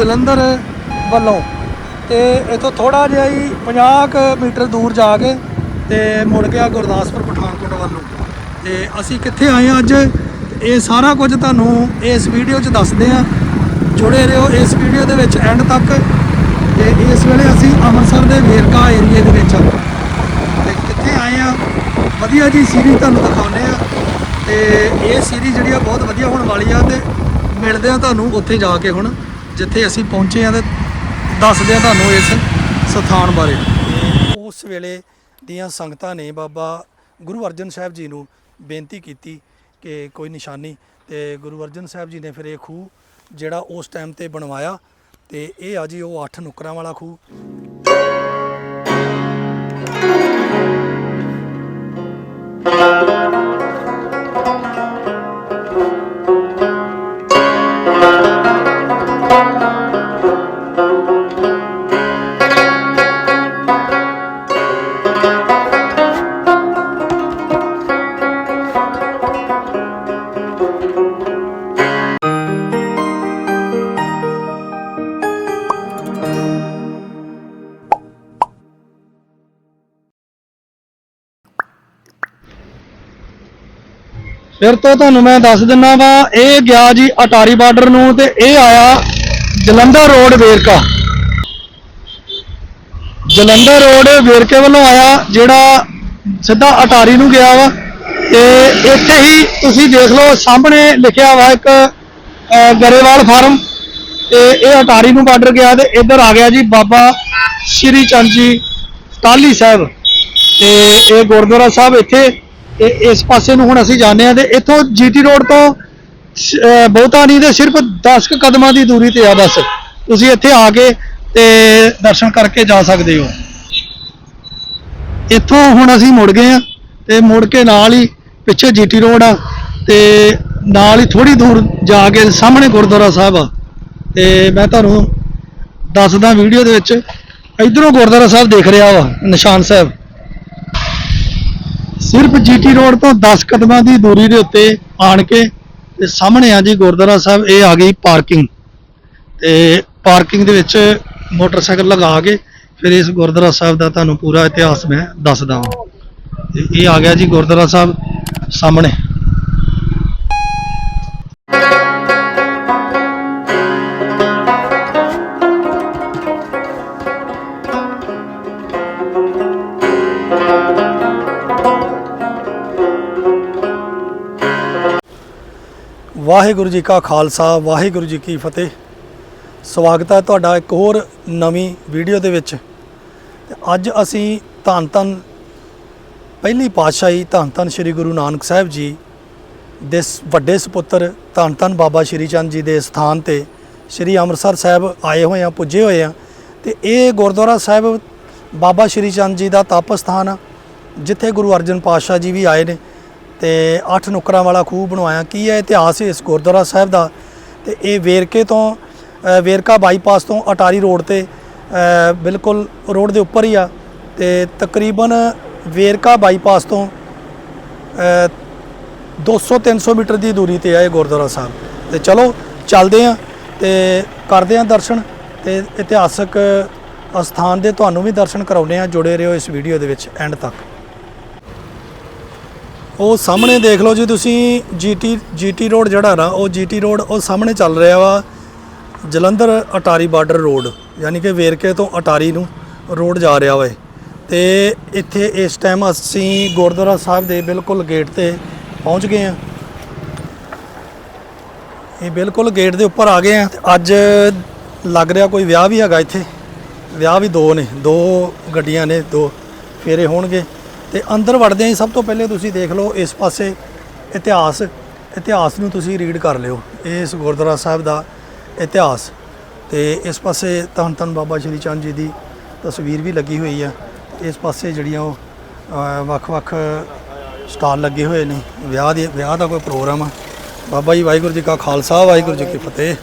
ਜਲੰਧਰ ਵੱਲੋਂ ਤੇ ਇਥੋਂ ਥੋੜਾ ਜਿਹਾ ਹੀ 50 ਕੁ ਮੀਟਰ ਦੂਰ ਜਾ ਕੇ ਤੇ ਮੁੜ ਗਿਆ ਗੁਰਦਾਸਪੁਰ, ਪਠਾਨਕੋਟ ਵੱਲੋਂ। ਤੇ ਅਸੀਂ ਕਿੱਥੇ ਆਏ ਹਾਂ ਅੱਜ? ਇਹ ਸਾਰਾ ਕੁਝ ਤੁਹਾਨੂੰ ਇਸ ਵੀਡੀਓ 'ਚ ਦੱਸਦੇ ਹਾਂ। ਜੁੜੇ ਰਹੋ ਇਸ ਵੀਡੀਓ ਦੇ ਵਿੱਚ ਐਂਡ ਤੱਕ। ਤੇ ਇਸ ਵੇਲੇ ਅਸੀਂ ਅੰਮ੍ਰਿਤਸਰ ਦੇ ਵੇਰਕਾ ਏਰੀਏ ਦੇ ਵਿੱਚ ਹਾਂ। ਤੇ ਕਿੱਥੇ ਆਏ ਆ ਵਧੀਆ ਜੀ ਸੀਰੀਜ਼ ਤੁਹਾਨੂੰ ਦਿਖਾਉਂਦੇ ਆ ਤੇ ਇਹ ਸੀਰੀਜ਼ ਜਿਹੜੀ ਆ ਬਹੁਤ ਵਧੀਆ ਹੋਣ ਵਾਲੀ ਆ ਤੇ ਮਿਲਦੇ ਆ ਤੁਹਾਨੂੰ ਉੱਥੇ ਜਾ ਕੇ ਹੁਣ। ਜਿੱਥੇ ਅਸੀਂ ਪਹੁੰਚੇ ਆ ਤੇ ਦੱਸਦੇ ਆ ਤੁਹਾਨੂੰ ਇਸ ਸਥਾਨ ਬਾਰੇ। ਉਸ ਵੇਲੇ ਦੀਆਂ ਸੰਗਤਾਂ ਨੇ ਬਾਬਾ ਗੁਰੂ ਅਰਜਨ ਸਾਹਿਬ ਜੀ ਨੂੰ ਬੇਨਤੀ ਕੀਤੀ ਕਿ ਕੋਈ ਨਿਸ਼ਾਨੀ ਤੇ ਗੁਰੂ ਅਰਜਨ ਸਾਹਿਬ ਜੀ ਨੇ ਫਿਰ ਇਹ ਖੂਹ ਜਿਹੜਾ ਉਸ ਟਾਈਮ ਤੇ ਬਣਵਾਇਆ ਤੇ ਇਹ ਆ ਜੀ ਉਹ ਅੱਠ ਨੁੱਕਰਾਂ ਵਾਲਾ ਖੂਹ। ਫਿਰ ਤੋਂ ਤੁਹਾਨੂੰ ਮੈਂ ਦੱਸ ਦਿੰਨਾ ਵਾ, ਇਹ ਗਿਆ ਜੀ ਅਟਾਰੀ ਬਾਰਡਰ ਨੂੰ ਤੇ ਇਹ ਆਇਆ ਜਲੰਧਰ ਰੋਡ ਵੇਰਕਾ। ਜਲੰਧਰ ਰੋਡ ਵੇਰਕੇ ਵੱਲੋਂ ਆਇਆ, ਜਿਹੜਾ ਸਿੱਧਾ ਅਟਾਰੀ ਨੂੰ ਗਿਆ ਵਾ, ਤੇ ਇੱਥੇ ਹੀ ਤੁਸੀਂ ਦੇਖ ਲਓ, ਸਾਹਮਣੇ ਲਿਖਿਆ ਵਾ ਇੱਕ ਗਰੇਵਾਲ ਫਾਰਮ, ਤੇ ਇਹ ਅਟਾਰੀ ਨੂੰ ਬਾਰਡਰ ਗਿਆ ਤੇ ਇੱਧਰ ਆ ਗਿਆ ਜੀ ਬਾਬਾ ਸ਼੍ਰੀ ਚੰਦ ਜੀ ਟਾਲੀ ਸਾਹਿਬ। ਤੇ ਇਹ ਗੁਰਦੁਆਰਾ ਸਾਹਿਬ ਇੱਥੇ ਤੇ ਇਸ ਪਾਸੇ ਨੂੰ ਹੁਣ ਅਸੀਂ ਜਾਂਦੇ ਆ ਤੇ ਇੱਥੋਂ ਜੀਟੀ ਰੋਡ ਤੋਂ, ਅਹ, ਬਹੁਤਾ ਨਹੀਂ ਤੇ ਸਿਰਫ 10 ਕੁ ਕਦਮਾਂ ਦੀ ਦੂਰੀ ਤੇ ਆ ਬਸ। ਤੁਸੀਂ ਇੱਥੇ ਆ ਕੇ ਤੇ ਦਰਸ਼ਨ ਕਰਕੇ ਜਾ ਸਕਦੇ ਹੋ। ਇੱਥੋਂ ਹੁਣ ਅਸੀਂ ਮੁੜ ਗਏ ਆ ਤੇ ਮੁੜ ਕੇ ਨਾਲ ਹੀ ਪਿੱਛੇ ਜੀਟੀ ਰੋਡ ਆ ਤੇ ਨਾਲ ਹੀ ਥੋੜੀ ਦੂਰ ਜਾ ਕੇ ਸਾਹਮਣੇ ਗੁਰਦੁਆਰਾ ਸਾਹਿਬ ਆ। ਤੇ ਮੈਂ ਤੁਹਾਨੂੰ ਦੱਸਦਾ ਵੀਡੀਓ ਦੇ ਵਿੱਚ, ਇਧਰੋਂ ਗੁਰਦੁਆਰਾ ਸਾਹਿਬ ਦੇਖ ਰਿਹਾ ਵਾ ਨਿਸ਼ਾਨ ਸਾਹਿਬ। ਸਿਰਫ ਜੀਟੀ ਰੋਡ ਤੋਂ 10 ਕਦਮਾਂ ਦੀ ਦੂਰੀ ਦੇ ਉੱਤੇ ਆਣ ਕੇ ਤੇ ਸਾਹਮਣੇ ਆ ਜੀ ਗੁਰਦੁਆਰਾ ਸਾਹਿਬ, ਇਹ ਆ ਗਈ ਪਾਰਕਿੰਗ ਤੇ ਪਾਰਕਿੰਗ ਦੇ ਵਿੱਚ ਮੋਟਰਸਾਈਕਲ ਲਗਾ ਕੇ ਫਿਰ ਇਸ ਗੁਰਦੁਆਰਾ ਸਾਹਿਬ ਦਾ ਤੁਹਾਨੂੰ ਪੂਰਾ ਇਤਿਹਾਸ ਮੈਂ ਦੱਸਦਾ ਹਾਂ ਤੇ ਇਹ ਆ ਗਿਆ ਜੀ ਗੁਰਦੁਆਰਾ ਸਾਹਿਬ ਸਾਹਮਣੇ। ਵਾਹਿਗੁਰੂ ਜੀ ਕਾ ਖਾਲਸਾ, ਵਾਹਿਗੁਰੂ ਜੀ ਕੀ ਫਤਿਹ। ਸਵਾਗਤ ਹੈ ਤੁਹਾਡਾ ਇੱਕ ਹੋਰ ਨਵੀਂ ਵੀਡੀਓ ਦੇ ਵਿੱਚ। ਤੇ ਅੱਜ ਅਸੀਂ ਧੰਨ ਧੰਨ, ਪਹਿਲੀ ਪਾਤਸ਼ਾਹੀ ਧੰਨ ਧੰਨ ਸ੍ਰੀ ਗੁਰੂ ਨਾਨਕ ਸਾਹਿਬ ਜੀ ਦੇ ਸ- ਵੱਡੇ ਸੁਪੁੱਤਰ ਧੰਨ ਧੰਨ ਬਾਬਾ ਸ਼੍ਰੀ ਚੰਦ ਜੀ ਦੇ ਸਥਾਨ ਤੇ ਸ੍ਰੀ ਅੰਮ੍ਰਿਤਸਰ ਸਾਹਿਬ ਆਏ ਹੋਏ ਆ ਪੁੱਜੇ ਹੋਏ ਆ ਤੇ ਇਹ ਗੁਰਦੁਆਰਾ ਸਾਹਿਬ ਬਾਬਾ ਸ਼੍ਰੀ ਚੰਦ ਜੀ ਦਾ ਤਪ ਸਥਾਨ ਆ, ਜਿੱਥੇ ਗੁਰੂ ਅਰਜਨ ਪਾਤਸ਼ਾਹ ਜੀ ਵੀ ਆਏ ਨੇ। ਤੇ ਅੱਠ ਨੁਕਰਾਂ ਵਾਲਾ ਖੂਹ ਬਣਵਾਇਆ। ਕੀ ਹੈ ਇਤਿਹਾਸ ਇਸ ਗੁਰਦੁਆਰਾ ਸਾਹਿਬ ਦਾ? ਤੇ ਇਹ ਵੇਰਕੇ ਤੋਂ ਵੇਰਕਾ ਬਾਈਪਾਸ ਤੋਂ ਅਟਾਰੀ ਰੋਡ ਤੇ ਬਿਲਕੁਲ ਰੋਡ ਦੇ ਉੱਪਰ ਹੀ ਆ। ਤੇ ਤਕਰੀਬਨ ਵੇਰਕਾ ਬਾਈਪਾਸ ਤੋਂ 200-300 ਮੀਟਰ ਦੀ ਦੂਰੀ ਤੇ ਆ ਇਹ ਗੁਰਦੁਆਰਾ ਸਾਹਿਬ। ਤੇ ਚਲੋ, ਚੱਲਦੇ ਆ ਤੇ ਕਰਦੇ ਆ ਦਰਸ਼ਨ ਤੇ ਇਤਿਹਾਸਕ ਅਸਥਾਨ ਦੇ ਤੁਹਾਨੂੰ ਵੀ ਦਰਸ਼ਨ ਕਰਾਉਨੇ ਆ ਜੁੜੇ ਰਹੋ ਇਸ ਵੀਡੀਓ ਦੇ ਵਿੱਚ ਐਂਡ ਤੱਕ। ਉਹ ਸਾਹਮਣੇ ਦੇਖ ਲਓ ਜੀ ਤੁਸੀਂ, ਜੀਟੀ ਜੀਟੀ ਰੋਡ ਜਿਹੜਾ ਨਾ, ਉਹ ਜੀਟੀ ਰੋਡ ਉਹ ਸਾਹਮਣੇ ਚੱਲ ਰਿਹਾ ਵਾ ਜਲੰਧਰ ਅਟਾਰੀ ਬਾਰਡਰ ਰੋਡ, ਯਾਨੀ ਕਿ ਵੇਰਕੇ ਤੋਂ ਅਟਾਰੀ ਨੂੰ ਰੋਡ ਜਾ ਰਿਹਾ ਵਾ ਇਹ। ਤੇ ਇੱਥੇ ਇਸ ਟਾਈਮ ਅਸੀਂ ਗੁਰਦੁਆਰਾ ਸਾਹਿਬ ਦੇ ਬਿਲਕੁਲ ਗੇਟ ਤੇ ਪਹੁੰਚ ਗਏ ਆ ਇਹ ਬਿਲਕੁਲ ਗੇਟ ਦੇ ਉੱਪਰ ਆ ਗਏ ਆ ਤੇ ਅੱਜ ਲੱਗ ਰਿਹਾ ਕੋਈ ਵਿਆਹ ਵੀ ਹੈਗਾ ਇੱਥੇ। ਵਿਆਹ ਵੀ ਦੋ ਨੇ, ਦੋ ਗੱਡੀਆਂ ਨੇ, ਦੋ ਫੇਰੇ ਹੋਣਗੇ। ਤੇ ਅੰਦਰ ਵੜਦੇ ਹੀ ਸਭ ਤੋਂ ਪਹਿਲੇ ਤੁਸੀਂ ਦੇਖ ਲਓ ਇਸ ਪਾਸੇ ਇਤਿਹਾਸ ਇਤਿਹਾਸ ਨੂੰ ਤੁਸੀਂ ਰੀਡ ਕਰ ਲਿਓ। ਇਸ ਗੁਰਦੁਆਰਾ ਸਾਹਿਬ ਦਾ ਇਤਿਹਾਸ। ਤੇ ਇਸ ਪਾਸੇ ਧੰਨ ਧੰਨ ਬਾਬਾ ਸ਼੍ਰੀ ਚੰਦ ਜੀ ਦੀ ਤਸਵੀਰ ਵੀ ਲੱਗੀ ਹੋਈ ਆ। ਇਸ ਪਾਸੇ ਜਿਹੜੀਆਂ ਉਹ ਵੱਖ-ਵੱਖ ਸਟਾਲ ਲੱਗੇ ਹੋਏ ਨੇ। ਵਿਆਹ ਦੇ, ਵਿਆਹ ਦਾ ਕੋਈ ਪ੍ਰੋਗਰਾਮ ਆ। ਬਾਬਾ ਜੀ, ਵਾਹਿਗੁਰੂ ਜੀ ਕਾ ਖਾਲਸਾ, ਵਾਹਿਗੁਰੂ ਜੀ ਕੀ ਫਤਿਹ।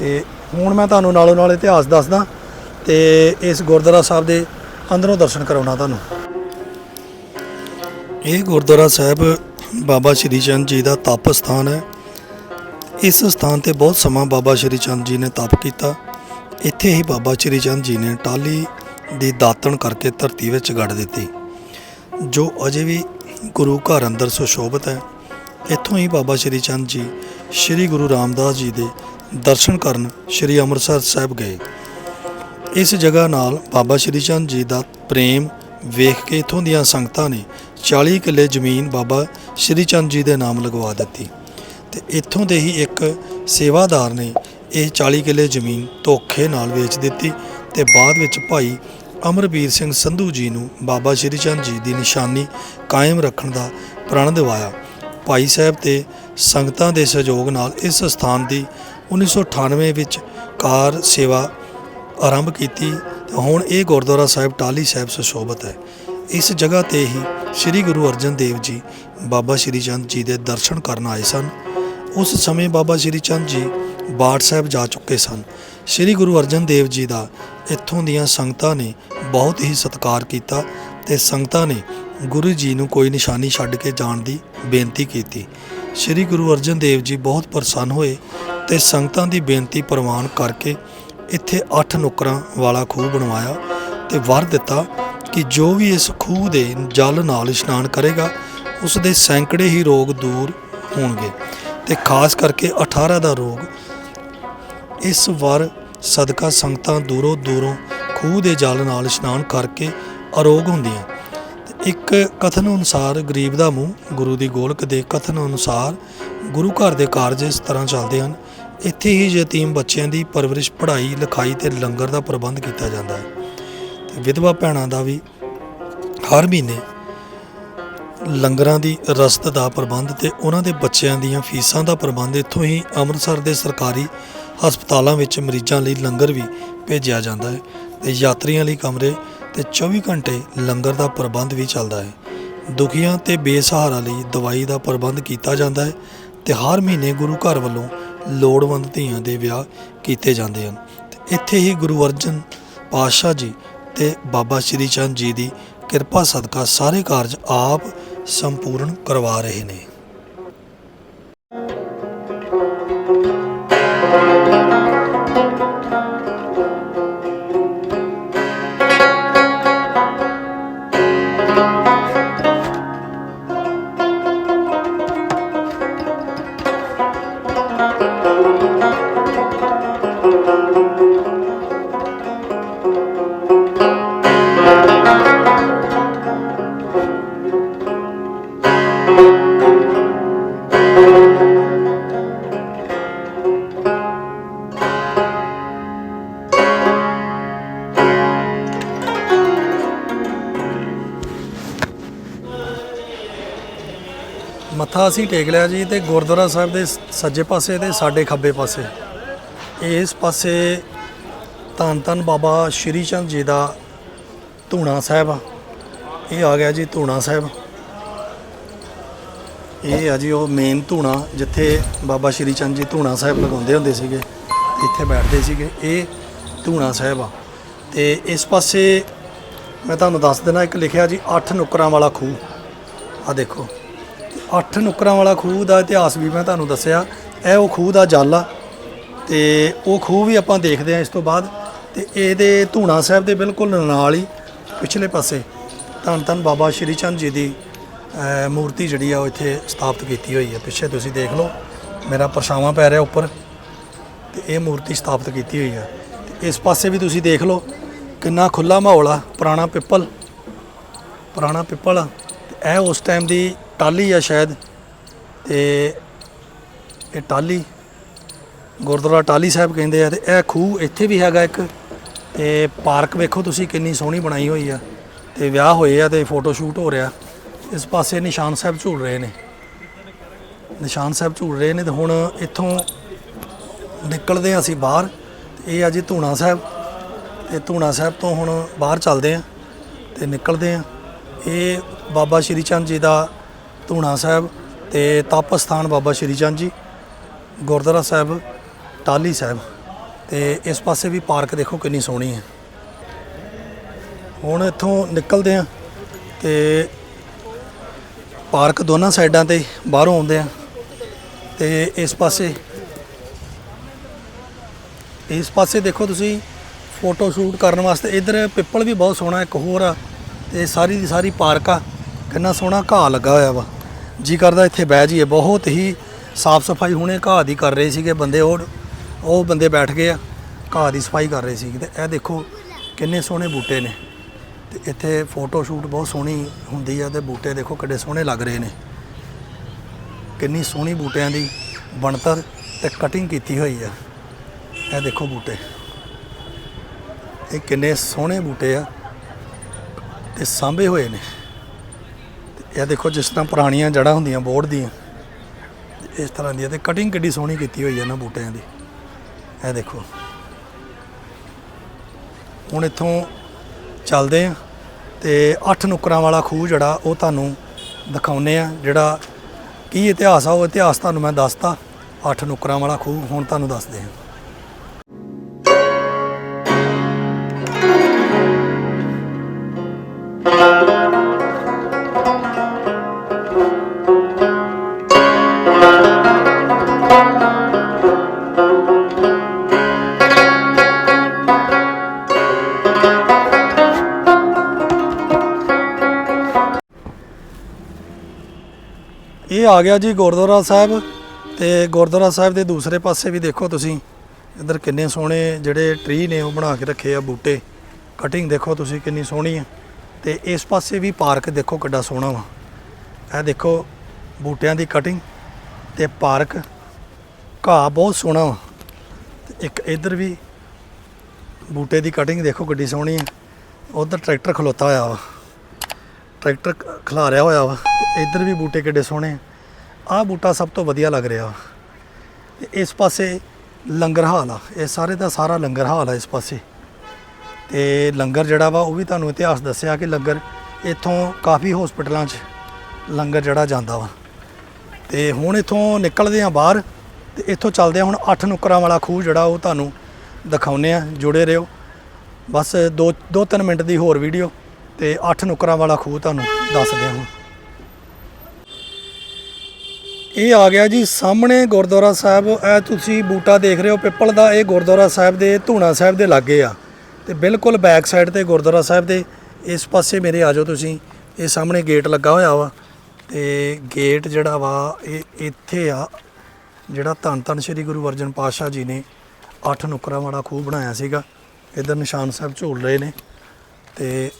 ਤੇ ਹੁਣ ਮੈਂ ਤੁਹਾਨੂੰ ਨਾਲੋਂ ਨਾਲ ਇਤਿਹਾਸ ਦੱਸਦਾ ਤੇ ਇਸ ਗੁਰਦੁਆਰਾ ਸਾਹਿਬ ਦੇ ਅੰਦਰੋਂ ਦਰਸ਼ਨ ਕਰਾਉਣਾ ਤੁਹਾਨੂੰ। ਇਹ ਗੁਰਦੁਆਰਾ ਸਾਹਿਬ ਬਾਬਾ ਸ਼੍ਰੀ ਚੰਦ ਜੀ ਦਾ ਤਪ ਸਥਾਨ ਹੈ। ਇਸ ਸਥਾਨ ਤੇ ਬਹੁਤ ਸਮਾਂ ਬਾਬਾ ਸ਼੍ਰੀ ਚੰਦ ਜੀ ਨੇ ਤਪ ਕੀਤਾ। ਇੱਥੇ ਹੀ ਬਾਬਾ ਸ਼੍ਰੀ ਚੰਦ ਜੀ ਨੇ ਟਾਲੀ ਦੀ ਦਾਤਣ ਕਰਕੇ ਧਰਤੀ ਵਿੱਚ ਗੱਡ ਦਿੱਤੀ। ਜੋ ਅਜੇ ਵੀ ਗੁਰੂ ਘਰ ਅੰਦਰ ਸੁਸ਼ੋਭਿਤ ਹੈ। ਇੱਥੋਂ ਹੀ ਬਾਬਾ ਸ਼੍ਰੀ ਚੰਦ ਜੀ ਸ਼੍ਰੀ ਗੁਰੂ ਰਾਮਦਾਸ ਜੀ ਦੇ ਦਰਸ਼ਨ ਕਰਨ ਸ਼੍ਰੀ ਅੰਮ੍ਰਿਤਸਰ ਸਾਹਿਬ ਗਏ। ਇਸ ਜਗ੍ਹਾ ਨਾਲ ਬਾਬਾ ਸ਼੍ਰੀ ਚੰਦ ਜੀ ਦਾ ਪ੍ਰੇਮ ਵੇਖ ਕੇ ਇਥੋਂ ਦੀਆਂ ਸੰਗਤਾਂ ਨੇ 40 ਕਿੱਲੇ ਜ਼ਮੀਨ ਬਾਬਾ ਸ਼੍ਰੀ ਚੰਦ ਜੀ ਦੇ ਨਾਮ ਲਗਵਾ ਦਿੱਤੀ ਤੇ ਇੱਥੋਂ ਦੇ ਹੀ ਇੱਕ ਸੇਵਾਦਾਰ ਨੇ ਇਹ 40 ਕਿੱਲੇ ਜ਼ਮੀਨ ਧੋਖੇ ਨਾਲ ਵੇਚ ਦਿੱਤੀ ਤੇ ਬਾਅਦ ਵਿੱਚ ਭਾਈ ਅਮਰਵੀਰ ਸਿੰਘ ਸੰਧੂ ਜੀ ਨੂੰ ਬਾਬਾ ਸ਼੍ਰੀ ਚੰਦ ਜੀ ਦੀ ਨਿਸ਼ਾਨੀ ਕਾਇਮ ਰੱਖਣ ਦਾ ਪ੍ਰਣ ਦਿਵਾਇਆ। ਭਾਈ ਸਾਹਿਬ ਤੇ ਸੰਗਤਾਂ ਦੇ ਸਹਿਯੋਗ ਨਾਲ ਇਸ ਸਥਾਨ ਦੀ 1998 ਵਿੱਚ ਕਾਰ ਸੇਵਾ ਆਰੰਭ ਕੀਤੀ ਤੇ ਹੁਣ ਇਹ ਗੁਰਦੁਆਰਾ ਸਾਹਿਬ ਟਾਲੀ ਸਾਹਿਬ ਸੁਸ਼ੋਭਿਤ ਹੈ। ਇਸ ਜਗ੍ਹਾ ਤੇ ਹੀ ਸ੍ਰੀ ਗੁਰੂ ਅਰਜਨ ਦੇਵ ਜੀ ਬਾਬਾ ਸ਼੍ਰੀ ਚੰਦ ਜੀ ਦੇ ਦਰਸ਼ਨ ਕਰਨ ਆਏ ਸਨ। ਉਸ ਸਮੇਂ ਬਾਬਾ ਸ਼੍ਰੀ ਚੰਦ ਜੀ ਬਾੜ ਸਾਹਿਬ ਜਾ ਚੁੱਕੇ ਸਨ। ਸ੍ਰੀ ਗੁਰੂ ਅਰਜਨ ਦੇਵ ਜੀ ਦਾ ਇੱਥੋਂ ਦੀਆਂ ਸੰਗਤਾਂ ਨੇ ਬਹੁਤ ਹੀ ਸਤਿਕਾਰ ਕੀਤਾ ਤੇ ਸੰਗਤਾਂ ਨੇ ਗੁਰੂ ਜੀ ਨੂੰ ਕੋਈ ਨਿਸ਼ਾਨੀ ਛੱਡ ਕੇ ਜਾਣ ਦੀ ਬੇਨਤੀ ਕੀਤੀ। ਸ੍ਰੀ ਗੁਰੂ ਅਰਜਨ ਦੇਵ ਜੀ ਬਹੁਤ ਪ੍ਰਸੰਨ ਹੋਏ ਤੇ ਸੰਗਤਾਂ ਦੀ ਬੇਨਤੀ ਪ੍ਰਵਾਨ ਕਰਕੇ ਇੱਥੇ 8 ਨੁਕਰਾਂ ਵਾਲਾ ਖੂਹ ਬਣਵਾਇਆ ਤੇ ਵਰ ਦਿੱਤਾ ਕਿ ਜੋ ਵੀ ਇਸ ਖੂਹ ਦੇ ਜਲ ਨਾਲ ਇਸ਼ਨਾਨ ਕਰੇਗਾ ਉਸ ਦੇ ਸੈਂਕੜੇ ਹੀ ਰੋਗ ਦੂਰ ਹੋਣਗੇ। ਤੇ ਖਾਸ ਕਰਕੇ 18 ਦਾ ਰੋਗ, ਇਸ ਵਾਰ ਸਦਕਾ ਸੰਗਤਾਂ ਦੂਰੋਂ ਦੂਰੋਂ ਖੂਹ ਦੇ ਜਲ ਨਾਲ ਇਸ਼ਨਾਨ ਕਰਕੇ ਅਰੋਗ ਹੁੰਦੀਆਂ। ਇੱਕ ਕਥਨ ਅਨੁਸਾਰ ਗਰੀਬ ਦਾ ਮੂੰਹ ਗੁਰੂ ਦੀ ਗੋਲਕ ਦੇ ਕਥਨ ਅਨੁਸਾਰ ਗੁਰੂ ਘਰ ਦੇ ਕਾਰਜ ਇਸ ਤਰ੍ਹਾਂ ਚੱਲਦੇ ਹਨ। ਇੱਥੇ ਹੀ ਯਤੀਮ ਬੱਚਿਆਂ ਦੀ ਪਰਵਰਿਸ਼ ਪੜ੍ਹਾਈ ਲਿਖਾਈ ਤੇ ਲੰਗਰ ਦਾ ਪ੍ਰਬੰਧ ਕੀਤਾ ਜਾਂਦਾ ਹੈ। ਵਿਧਵਾ ਭੈਣਾਂ ਦਾ ਵੀ ਹਰ ਮਹੀਨੇ ਲੰਗਰਾਂ ਦੀ ਰਸਤ ਦਾ ਪ੍ਰਬੰਧ ਤੇ ਉਹਨਾਂ ਦੇ ਬੱਚਿਆਂ ਦੀਆਂ ਫੀਸਾਂ ਦਾ ਪ੍ਰਬੰਧ, ਇੱਥੋਂ ਹੀ ਅੰਮ੍ਰਿਤਸਰ ਦੇ ਸਰਕਾਰੀ ਹਸਪਤਾਲਾਂ ਵਿੱਚ ਮਰੀਜ਼ਾਂ ਲਈ ਲੰਗਰ ਵੀ ਭੇਜਿਆ ਜਾਂਦਾ ਹੈ ਤੇ ਯਾਤਰੀਆਂ ਲਈ ਕਮਰੇ ਤੇ 24 ਘੰਟੇ ਲੰਗਰ ਦਾ ਪ੍ਰਬੰਧ ਵੀ ਚੱਲਦਾ ਹੈ। ਦੁਖੀਆਂ ਤੇ ਬੇਸਹਾਰਾ ਲਈ ਦਵਾਈ ਦਾ ਪ੍ਰਬੰਧ ਕੀਤਾ ਜਾਂਦਾ ਹੈ ਤੇ ਹਰ ਮਹੀਨੇ ਗੁਰੂ ਘਰ ਵੱਲੋਂ ਲੋੜਵੰਦ ਧੀਆਂ ਦੇ ਵਿਆਹ ਕੀਤੇ ਜਾਂਦੇ ਹਨ। ਇੱਥੇ ਹੀ ਗੁਰੂ ਅਰਜਨ ਪਾਤਸ਼ਾਹ ਜੀ ਤੇ ਬਾਬਾ ਸ਼੍ਰੀ ਚੰਦ ਜੀ ਦੀ ਕਿਰਪਾ ਸਦਕਾ ਸਾਰੇ ਕਾਰਜ ਆਪ ਸੰਪੂਰਨ ਕਰਵਾ ਰਹੇ ਨੇ। ਮੱਥਾ ਅਸੀਂ ਟੇਕ ਲਿਆ ਜੀ ਤੇ ਗੁਰਦੁਆਰਾ ਸਾਹਿਬ ਦੇ ਸੱਜੇ ਪਾਸੇ ਤੇ ਸਾਡੇ ਖੱਬੇ ਪਾਸੇ। ਇਸ ਪਾਸੇ ਧੰਨ ਧੰਨ ਬਾਬਾ ਸ਼੍ਰੀ ਚੰਦ ਜੀ ਦਾ ਧੂਣਾ ਸਾਹਿਬ ਇਹ ਆ ਗਿਆ ਜੀ ਧੂਣਾ ਸਾਹਿਬ। ਇਹ ਆ ਜੀ ਉਹ ਮੇਨ ਧੂਣਾ ਜਿੱਥੇ ਬਾਬਾ ਸ਼੍ਰੀ ਚੰਦ ਜੀ ਧੂਣਾ ਸਾਹਿਬ ਲਗਾਉਂਦੇ ਹੁੰਦੇ ਸੀਗੇ, ਇੱਥੇ ਬੈਠਦੇ ਸੀਗੇ। ਇਹ ਧੂਣਾ ਸਾਹਿਬ ਆ। ਤੇ ਇਸ ਪਾਸੇ ਮੈਂ ਤੁਹਾਨੂੰ ਦੱਸ ਦੇਣਾ ਇੱਕ ਲਿਖਿਆ ਜੀ 8 ਨੁਕਰਾਂ ਵਾਲਾ ਖੂਹ। ਆ ਦੇਖੋ। ਅੱਠ ਨੁਕਰਾਂ ਵਾਲਾ ਖੂਹ ਦਾ ਇਤਿਹਾਸ ਵੀ ਮੈਂ ਤੁਹਾਨੂੰ ਦੱਸਿਆ। ਇਹ ਉਹ ਖੂਹ ਦਾ ਜਲ ਆ ਤੇ ਉਹ ਖੂਹ ਵੀ ਆਪਾਂ ਦੇਖਦੇ ਹਾਂ ਇਸ ਤੋਂ ਬਾਅਦ ਤੇ ਇਹਦੇ ਧੂਣਾ ਸਾਹਿਬ ਦੇ ਬਿਲਕੁਲ ਨਾਲ ਹੀ ਪਿਛਲੇ ਪਾਸੇ ਧੰਨ ਧੰਨ ਬਾਬਾ ਸ਼੍ਰੀ ਚੰਦ ਜੀ ਦੀ ਮੂਰਤੀ ਜਿਹੜੀ ਆ ਉਹ ਇੱਥੇ ਸਥਾਪਿਤ ਕੀਤੀ ਹੋਈ ਹੈ। ਪਿੱਛੇ ਤੁਸੀਂ ਦੇਖ ਲਓ, ਮੇਰਾ ਪਰਛਾਵਾਂ ਪੈ ਰਿਹਾ ਉੱਪਰ ਤੇ ਇਹ ਮੂਰਤੀ ਸਥਾਪਿਤ ਕੀਤੀ ਹੋਈ ਹੈ। ਤੇ ਇਸ ਪਾਸੇ ਵੀ ਤੁਸੀਂ ਦੇਖ ਲਓ, ਕਿੰਨਾ ਖੁੱਲਾ ਮਾਹੌਲ ਆ, ਪੁਰਾਣਾ ਪਿੱਪਲ ਪੁਰਾਣਾ ਪਿੱਪਲ ਆ। ਤੇ ਇਹ ਉਸ ਟਾਈਮ ਦੀ ਟਾਲੀ ਆ ਸ਼ਾਇਦ, ਤੇ ਇਹ ਟਾਲੀ ਗੁਰਦੁਆਰਾ ਟਾਲੀ ਸਾਹਿਬ ਕਹਿੰਦੇ ਆ, ਤੇ ਇਹ ਖੂਹ ਇੱਥੇ ਵੀ ਹੈਗਾ ਇੱਕ, ਤੇ ਪਾਰਕ ਵੇਖੋ ਤੁਸੀਂ ਕਿੰਨੀ ਸੋਹਣੀ ਬਣਾਈ ਹੋਈ ਆ, ਤੇ ਵਿਆਹ ਹੋਏ ਆ ਤੇ ਫੋਟੋ ਸ਼ੂਟ ਹੋ ਰਿਹਾ, ਇਸ ਪਾਸੇ ਨਿਸ਼ਾਨ ਸਾਹਿਬ ਝੂਲ ਰਹੇ ਨੇ। ਨਿਸ਼ਾਨ ਸਾਹਿਬ ਝੂਲ ਰਹੇ ਨੇ ਤੇ ਹੁਣ ਇੱਥੋਂ ਨਿਕਲਦੇ ਹਾਂ ਅਸੀਂ ਬਾਹਰ ਇਹ ਆ ਜੀ ਧੂਣਾ ਸਾਹਿਬ, ਤੇ ਧੂਣਾ ਸਾਹਿਬ ਤੋਂ ਹੁਣ ਬਾਹਰ ਚੱਲਦੇ ਆ ਤੇ ਨਿਕਲਦੇ ਆ ਇਹ ਬਾਬਾ ਸ਼੍ਰੀ ਚੰਦ ਜੀ ਦਾ ਧੂਣਾ ਸਾਹਿਬ ਤੇ ਤਪ ਸਥਾਨ ਬਾਬਾ ਸ਼੍ਰੀ ਚੰਦ ਜੀ, ਗੁਰਦੁਆਰਾ ਸਾਹਿਬ ਟਾਲੀ ਸਾਹਿਬ ਤੇ ਇਸ ਪਾਸੇ ਵੀ ਪਾਰਕ ਦੇਖੋ ਕਿੰਨੀ ਸੋਹਣੀ ਹੈ। ਹੁਣ ਇੱਥੋਂ ਨਿਕਲਦੇ ਆ ਤੇ ਪਾਰਕ ਦੋਨਾਂ ਸਾਈਡਾਂ ਤੇ ਬਾਹਰੋਂ ਆਉਂਦੇ ਆ ਤੇ ਇਸ ਪਾਸੇ ਇਸ ਪਾਸੇ ਦੇਖੋ ਤੁਸੀਂ ਫੋਟੋ ਸ਼ੂਟ ਕਰਨ ਵਾਸਤੇ ਇੱਧਰ ਪਿੱਪਲ ਵੀ ਬਹੁਤ ਸੋਹਣਾ ਇੱਕ ਹੋਰ ਆ ਤੇ ਸਾਰੀ ਦੀ ਸਾਰੀ ਪਾਰਕ ਆ, ਕਿੰਨਾ ਸੋਹਣਾ ਘਾਹ ਲੱਗਾ ਹੋਇਆ ਵਾ। ਜੀ ਕਰਦਾ, ਇੱਥੇ ਬਹਿ ਜਾਈਏ। ਬਹੁਤ ਹੀ ਸਾਫ਼ ਸਫ਼ਾਈ ਹੁਣੇ ਘਾਹ ਦੀ ਕਰ ਰਹੇ ਸੀਗੇ ਬੰਦੇ, ਉਹ ਉਹ ਬੰਦੇ ਬੈਠ ਗਏ ਆ, ਘਾਹ ਦੀ ਸਫ਼ਾਈ ਕਰ ਰਹੇ ਸੀ ਤੇ ਇਹ ਦੇਖੋ ਕਿੰਨੇ ਸੋਹਣੇ ਬੂਟੇ ਨੇ। ਤੇ ਇੱਥੇ ਫੋਟੋ ਸ਼ੂਟ ਬਹੁਤ ਸੋਹਣੀ ਹੁੰਦੀ ਆ ਤੇ ਬੂਟੇ ਦੇਖੋ ਕਿੱਡੇ ਸੋਹਣੇ ਲੱਗ ਰਹੇ ਨੇ। ਕਿੰਨੀ ਸੋਹਣੀ ਬੂਟਿਆਂ ਦੀ ਬਣਤਰ ਤੇ ਕਟਿੰਗ ਕੀਤੀ ਹੋਈ ਆ। ਇਹ ਦੇਖੋ ਬੂਟੇ। ਇਹ ਕਿੰਨੇ ਸੋਹਣੇ ਬੂਟੇ ਆ ਤੇ ਸਾਂਭੇ ਹੋਏ ਨੇ। ਇਹ ਦੇਖੋ ਜਿਸ ਤਰ੍ਹਾਂ ਪੁਰਾਣੀਆਂ ਜੜ੍ਹਾਂ ਹੁੰਦੀਆਂ ਬੋਰਡ ਦੀਆਂ, ਇਸ ਤਰ੍ਹਾਂ ਦੀਆਂ ਤੇ ਕਟਿੰਗ ਕਿੱਡੀ ਸੋਹਣੀ ਕੀਤੀ ਹੋਈ ਹੈ ਨਾ ਬੂਟਿਆਂ ਦੀ। ਇਹ ਦੇਖੋ। ਹੁਣ ਇੱਥੋਂ ਚੱਲਦੇ ਆ ਤੇ ਅੱਠ ਨੁੱਕਰਾਂ ਵਾਲਾ ਖੂਹ ਜਿਹੜਾ, ਉਹ ਤੁਹਾਨੂੰ ਦਿਖਾਉਨੇ ਆ ਜਿਹੜਾ ਕੀ ਇਤਿਹਾਸ ਆ, ਉਹ ਇਤਿਹਾਸ ਤੁਹਾਨੂੰ ਮੈਂ ਦੱਸਤਾ। ਅੱਠ ਨੁੱਕਰਾਂ ਵਾਲਾ ਖੂਹ ਹੁਣ ਤੁਹਾਨੂੰ ਦੱਸਦੇ ਹਾਂ ਇਹ ਆ ਗਿਆ ਜੀ ਗੁਰਦੁਆਰਾ ਸਾਹਿਬ ਤੇ ਗੁਰਦੁਆਰਾ ਸਾਹਿਬ ਦੇ ਦੂਸਰੇ ਪਾਸੇ ਵੀ ਦੇਖੋ ਤੁਸੀਂ। ਇੱਧਰ ਕਿੰਨੇ ਸੋਹਣੇ ਜਿਹੜੇ ਟਰੀ ਨੇ ਉਹ ਬਣਾ ਕੇ ਰੱਖੇ ਆ ਬੂਟੇ। ਕਟਿੰਗ ਦੇਖੋ ਤੁਸੀਂ ਕਿੰਨੀ ਸੋਹਣੀ ਹੈ ਤੇ ਇਸ ਪਾਸੇ ਵੀ ਪਾਰਕ ਦੇਖੋ ਕਿੱਡਾ ਸੋਹਣਾ ਵਾ। ਇਹ ਦੇਖੋ ਬੂਟਿਆਂ ਦੀ ਕਟਿੰਗ ਤੇ ਪਾਰਕ। ਘਾਹ ਬਹੁਤ ਸੋਹਣਾ ਵਾ। ਤੇ ਇੱਕ ਇੱਧਰ ਵੀ ਬੂਟੇ ਦੀ ਕਟਿੰਗ ਦੇਖੋ ਕਿੱਡੀ ਸੋਹਣੀ ਹੈ ਉਧਰ ਟਰੈਕਟਰ ਖਲੋਤਾ ਹੋਇਆ ਵਾ। ਟਰੈਕਟਰ ਖ- ਖਿਲਾਰਿਆ ਹੋਇਆ ਵਾ। ਇੱਧਰ ਵੀ ਬੂਟੇ ਕਿੱਡੇ ਸੋਹਣੇ ਆਹ ਬੂਟਾ ਸਭ ਤੋਂ ਵਧੀਆ ਲੱਗ ਰਿਹਾ। ਵਾ ਤੇ ਇਸ ਪਾਸੇ ਲੰਗਰ ਹਾਲ ਆ। ਇਹ ਸਾਰੇ ਦਾ ਸਾਰਾ ਲੰਗਰ ਹਾਲ ਆ ਇਸ ਪਾਸੇ। ਤੇ ਲੰਗਰ ਜਿਹੜਾ ਵਾ, ਉਹ ਵੀ ਤੁਹਾਨੂੰ ਇਤਿਹਾਸ ਦੱਸਿਆ ਕਿ ਲੰਗਰ ਇੱਥੋਂ ਕਾਫੀ ਹਸਪੀਟਲਾਂ 'ਚ ਲੰਗਰ ਜਿਹੜਾ ਜਾਂਦਾ ਵਾ। ਤੇ ਹੁਣ ਇੱਥੋਂ ਨਿਕਲਦੇ ਆ ਬਾਹਰ, ਤੇ ਇੱਥੋਂ ਚੱਲਦੇ ਆ ਹੁਣ ਅੱਠ ਨੁੱਕਰਾਂ ਵਾਲਾ ਖੂਹ ਜਿਹੜਾ, ਉਹ ਤੁਹਾਨੂੰ ਦਿਖਾਉਨੇ ਆ। ਜੁੜੇ ਰਹੋ। ਬਸ 2 2-3 ਮਿੰਟ ਦੀ ਹੋਰ ਵੀਡੀਓ ਤੇ ਅੱਠ ਨੁੱਕਰਾਂ ਵਾਲਾ ਖੂਹ ਤੁਹਾਨੂੰ ਦੱਸਦੇ ਹਾਂ ਹੁਣ ਇਹ ਆ ਗਿਆ ਜੀ ਸਾਹਮਣੇ ਗੁਰਦੁਆਰਾ ਸਾਹਿਬ। ਇਹ ਤੁਸੀਂ ਬੂਟਾ ਦੇਖ ਰਹੇ ਹੋ, ਪਿੱਪਲ ਦਾ ਇਹ ਗੁਰਦੁਆਰਾ ਸਾਹਿਬ ਦੇ, ਧੂਣਾ ਸਾਹਿਬ ਦੇ ਲਾਗੇ ਆ। ਤੇ ਬਿਲਕੁਲ ਬੈਕ ਸਾਈਡ ਤੇ ਗੁਰਦੁਆਰਾ ਸਾਹਿਬ ਦੇ, ਇਸ ਪਾਸੇ ਮੇਰੇ ਆ ਜਾਓ ਤੁਸੀਂ। ਇਹ ਸਾਹਮਣੇ ਗੇਟ ਲੱਗਾ ਹੋਇਆ ਵਾ। ਤੇ ਗੇਟ ਜਿਹੜਾ ਵਾ, ਇਹ ਇੱਥੇ ਆ। ਜਿਹੜਾ ਧੰਨ ਧੰਨ ਸ੍ਰੀ ਗੁਰੂ ਅਰਜਨ ਪਾਤਸ਼ਾਹ ਜੀ ਨੇ ਅੱਠ ਨੁੱਕਰਾਂ ਵਾਲਾ ਖੂਹ ਬਣਾਇਆ ਸੀਗਾ। ਇਧਰ ਨਿਸ਼ਾਨ ਸਾਹਿਬ ਝੂਲ ਰਹੇ ਨੇ। ਤੇ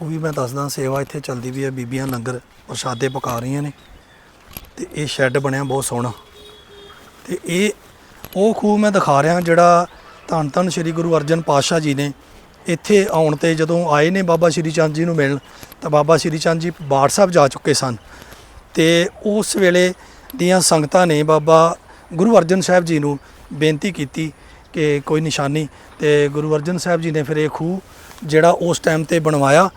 ਉਹ ਵੀ ਮੈਂ ਦੱਸਦਾ, ਸੇਵਾ ਇੱਥੇ ਚੱਲਦੀ ਵੀ ਹੈ ਬੀਬੀਆਂ ਲੰਗਰ ਪ੍ਰਸ਼ਾਦੇ ਪਕਾ ਰਹੀਆਂ ਨੇ। ਤੇ ਇਹ ਸ਼ੈੱਡ ਬਣਿਆ ਬਹੁਤ ਸੋਹਣਾ। ਤੇ ਇਹ, ਉਹ ਖੂਹ ਮੈਂ ਦਿਖਾ ਰਿਹਾ ਜਿਹੜਾ ਧੰਨ ਧੰਨ ਸ੍ਰੀ ਗੁਰੂ ਅਰਜਨ ਪਾਤਸ਼ਾਹ ਜੀ ਨੇ ਇੱਥੇ ਆਉਣ ਤੇ ਜਦੋਂ ਆਏ ਨੇ ਬਾਬਾ ਸ਼੍ਰੀ ਚੰਦ ਜੀ ਨੂੰ ਮਿਲਣ, ਤਾਂ ਬਾਬਾ ਸ਼੍ਰੀ ਚੰਦ ਜੀ ਬਾੜ ਸਾਹਿਬ ਜਾ ਚੁੱਕੇ ਸਨ। ਤੇ ਉਸ ਵੇਲੇ ਦੀਆਂ ਸੰਗਤਾਂ ਨੇ ਬਾਬਾ ਗੁਰੂ ਅਰਜਨ ਸਾਹਿਬ ਜੀ ਨੂੰ ਬੇਨਤੀ ਕੀਤੀ ਕਿ ਕੋਈ ਨਿਸ਼ਾਨੀ, ਤੇ ਗੁਰੂ ਅਰਜਨ ਸਾਹਿਬ ਜੀ ਨੇ ਫਿਰ ਇਹ ਖੂਹ ਜਿਹੜਾ ਉਸ ਟਾਈਮ ਤੇ ਬਣਵਾਇਆ,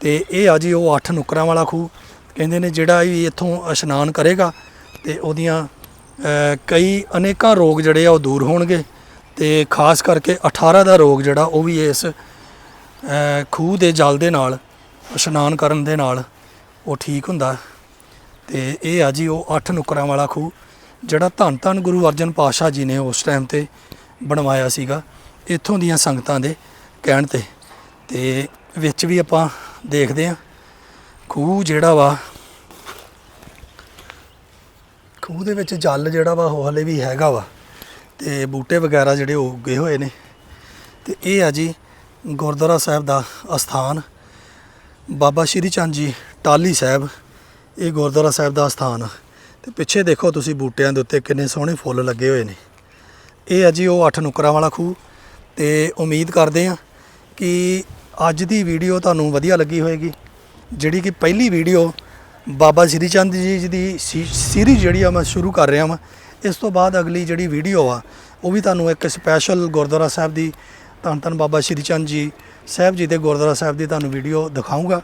ਤੇ ਇਹ ਆ ਜੀ ਉਹ ਅੱਠ ਨੁੱਕਰਾਂ ਵਾਲਾ ਖੂਹ ਕਹਿੰਦੇ ਨੇ ਜਿਹੜਾ ਵੀ ਇੱਥੋਂ ਇਸ਼ਨਾਨ ਕਰੇਗਾ ਤੇ ਉਹਦੀਆਂ ਕਈ ਅਨੇਕਾਂ ਰੋਗ ਜਿਹੜੇ ਆ ਉਹ ਦੂਰ ਹੋਣਗੇ ਤੇ ਖਾਸ ਕਰਕੇ 18 ਦਾ ਰੋਗ ਜਿਹੜਾ ਉਹ ਵੀ ਇਸ ਖੂਹ ਦੇ ਜਲ ਦੇ ਨਾਲ, ਇਸ਼ਨਾਨ ਕਰਨ ਦੇ ਨਾਲ ਉਹ ਠੀਕ ਹੁੰਦਾ। ਤੇ ਇਹ ਆ ਜੀ ਉਹ ਅੱਠ ਨੁੱਕਰਾਂ ਵਾਲਾ ਖੂਹ, ਜਿਹੜਾ ਧੰਨ ਧੰਨ ਗੁਰੂ ਅਰਜਨ ਪਾਤਸ਼ਾਹ ਜੀ ਨੇ ਉਸ ਟਾਈਮ ਤੇ ਬਣਵਾਇਆ ਸੀਗਾ, ਇੱਥੋਂ ਦੀਆਂ ਸੰਗਤਾਂ ਦੇ ਕਹਿਣ ਤੇ। ਤੇ ਵਿੱਚ ਵੀ ਆਪਾਂ ਦੇਖਦੇ ਹਾਂ ਖੂਹ ਜਿਹੜਾ ਵਾ, ਖੂਹ ਦੇ ਵਿੱਚ ਜਲ ਜਿਹੜਾ ਵਾ, ਉਹ ਹਲੇ ਵੀ ਹੈਗਾ ਵਾ। ਤੇ ਬੂਟੇ ਵਗੈਰਾ ਜਿਹੜੇ ਉਹ ਉੱਗੇ ਹੋਏ ਨੇ। ਤੇ ਇਹ ਆ ਜੀ ਗੁਰਦੁਆਰਾ ਸਾਹਿਬ ਦਾ ਅਸਥਾਨ। ਬਾਬਾ ਸ਼੍ਰੀ ਚੰਦ ਜੀ ਟਾਲੀ ਸਾਹਿਬ, ਇਹ ਗੁਰਦੁਆਰਾ ਸਾਹਿਬ ਦਾ ਅਸਥਾਨ ਆ। ਤੇ ਪਿੱਛੇ ਦੇਖੋ ਤੁਸੀਂ ਬੂਟਿਆਂ ਦੇ ਉੱਤੇ ਕਿੰਨੇ ਸੋਹਣੇ ਫੁੱਲ ਲੱਗੇ ਹੋਏ ਨੇ। ਇਹ ਆ ਜੀ ਉਹ ਅੱਠ ਨੁੱਕਰਾਂ ਵਾਲਾ ਖੂਹ। ਤੇ ਉਮੀਦ ਕਰਦੇ ਆ ਕਿ ਅੱਜ ਦੀ ਵੀਡੀਓ ਤੁਹਾਨੂੰ ਵਧੀਆ ਲੱਗੀ ਹੋਵੇਗੀ ਜਿਹੜੀ ਕਿ ਪਹਿਲੀ ਵੀਡੀਓ ਬਾਬਾ ਸ਼੍ਰੀ ਚੰਦ ਜੀ ਦੀ ਸੀਰੀਜ਼ ਜਿਹੜੀ ਆ ਮੈਂ ਸ਼ੁਰੂ ਕਰ ਰਿਹਾ ਵਾਂ, ਇਸ ਤੋਂ ਬਾਅਦ ਅਗਲੀ ਜਿਹੜੀ ਵੀਡੀਓ ਆ, ਉਹ ਵੀ ਤੁਹਾਨੂੰ ਇੱਕ ਸਪੈਸ਼ਲ ਗੁਰਦੁਆਰਾ ਸਾਹਿਬ ਦੀ, ਧੰਨ ਧੰਨ ਬਾਬਾ ਸ਼੍ਰੀ ਚੰਦ ਜੀ ਸਾਹਿਬ ਜੀ ਦੇ ਗੁਰਦੁਆਰਾ ਸਾਹਿਬ ਦੀ ਤੁਹਾਨੂੰ ਵੀਡੀਓ ਦਿਖਾਊਂਗਾ,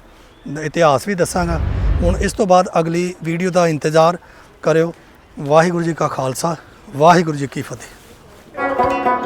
ਇਤਿਹਾਸ ਵੀ ਦੱਸਾਂਗਾ। ਹੁਣ ਇਸ ਤੋਂ ਬਾਅਦ ਅਗਲੀ ਵੀਡੀਓ ਦਾ ਇੰਤਜ਼ਾਰ ਕਰਿਓ। ਵਾਹਿਗੁਰੂ ਜੀ ਕਾ ਖਾਲਸਾ, ਵਾਹਿਗੁਰੂ ਜੀ ਕੀ ਫਤਿਹ।